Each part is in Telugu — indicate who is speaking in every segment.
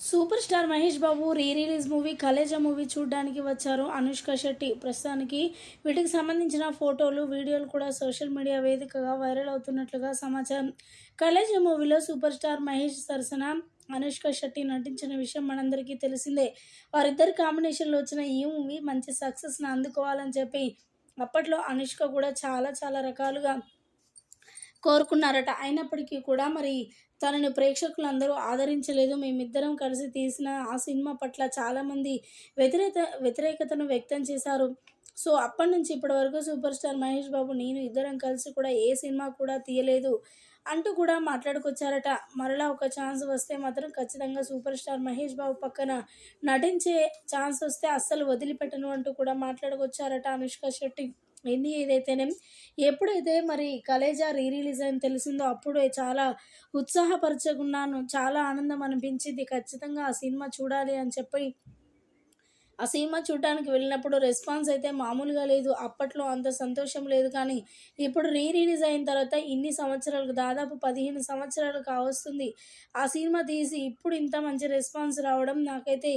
Speaker 1: Super star Mahesh Babu re release movie Khaleja movie చూడడానికి వచ్చారు. అనుష్క శెట్టి ప్రస్తుతానికి వీటికి సంబంధించిన ఫోటోలు వీడియోలు కూడా సోషల్ మీడియా వేదికగా వైరల్ అవుతున్నట్లుగా సమాచారం. కలేజా మూవీలో సూపర్ స్టార్ మహేష్ సరసన అనుష్క శెట్టి నటించిన విషయం మనందరికీ తెలిసిందే. వారిద్దరి కాంబినేషన్లో వచ్చిన ఈ మూవీ మంచి సక్సెస్ని అందుకోవాలని చెప్పి అప్పట్లో అనుష్క కూడా చాలా చాలా రకాలుగా కోరుకున్నారట. అయినప్పటికీ కూడా మరి తనను ప్రేక్షకులందరూ ఆదరించలేదు. మేమిద్దరం కలిసి తీసిన ఆ సినిమా పట్ల చాలామంది వ్యతిరేక వ్యతిరేకతను వ్యక్తం చేశారు. సో అప్పటి నుంచి ఇప్పటి వరకు సూపర్ స్టార్ మహేష్ బాబు నేను ఇద్దరం కలిసి కూడా ఏ సినిమా కూడా తీయలేదు అంటూ కూడా మాట్లాడుకొచ్చారట. మరలా ఒక ఛాన్స్ వస్తే మాత్రం ఖచ్చితంగా సూపర్ స్టార్ మహేష్ బాబు పక్కన నటించే ఛాన్స్ వస్తే అస్సలు వదిలిపెట్టను అంటూ కూడా మాట్లాడుకొచ్చారట అనుష్క శెట్టి. ఎన్ని ఏదైతేనే ఎప్పుడైతే మరి కలేజా రీ రిలీజ్ అని తెలిసిందో అప్పుడే చాలా ఉత్సాహపరచకున్నాను చాలా ఆనందం అనిపించింది. ఖచ్చితంగా ఆ సినిమా చూడాలి అని చెప్పి ఆ సినిమా చూడటానికి వెళ్ళినప్పుడు రెస్పాన్స్ అయితే మామూలుగా లేదు. అప్పట్లో అంత సంతోషం లేదు కానీ ఇప్పుడు రీ రిలీజ్ అయిన తర్వాత ఇన్ని సంవత్సరాలకు దాదాపు పదిహేను సంవత్సరాలు కావస్తుంది. ఆ సినిమా తీసి ఇప్పుడు ఇంత మంచి రెస్పాన్స్ రావడం నాకైతే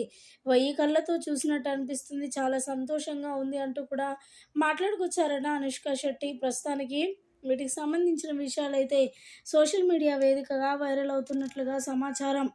Speaker 1: వెయ్యి కళ్ళతో చూసినట్టు అనిపిస్తుంది. చాలా సంతోషంగా ఉంది అంటూ కూడా మాట్లాడుకొచ్చారట అనుష్క శెట్టి. ప్రస్తుతానికి వీటికి సంబంధించిన విషయాలైతే సోషల్ మీడియా వేదికగా వైరల్ అవుతున్నట్లుగా సమాచారం.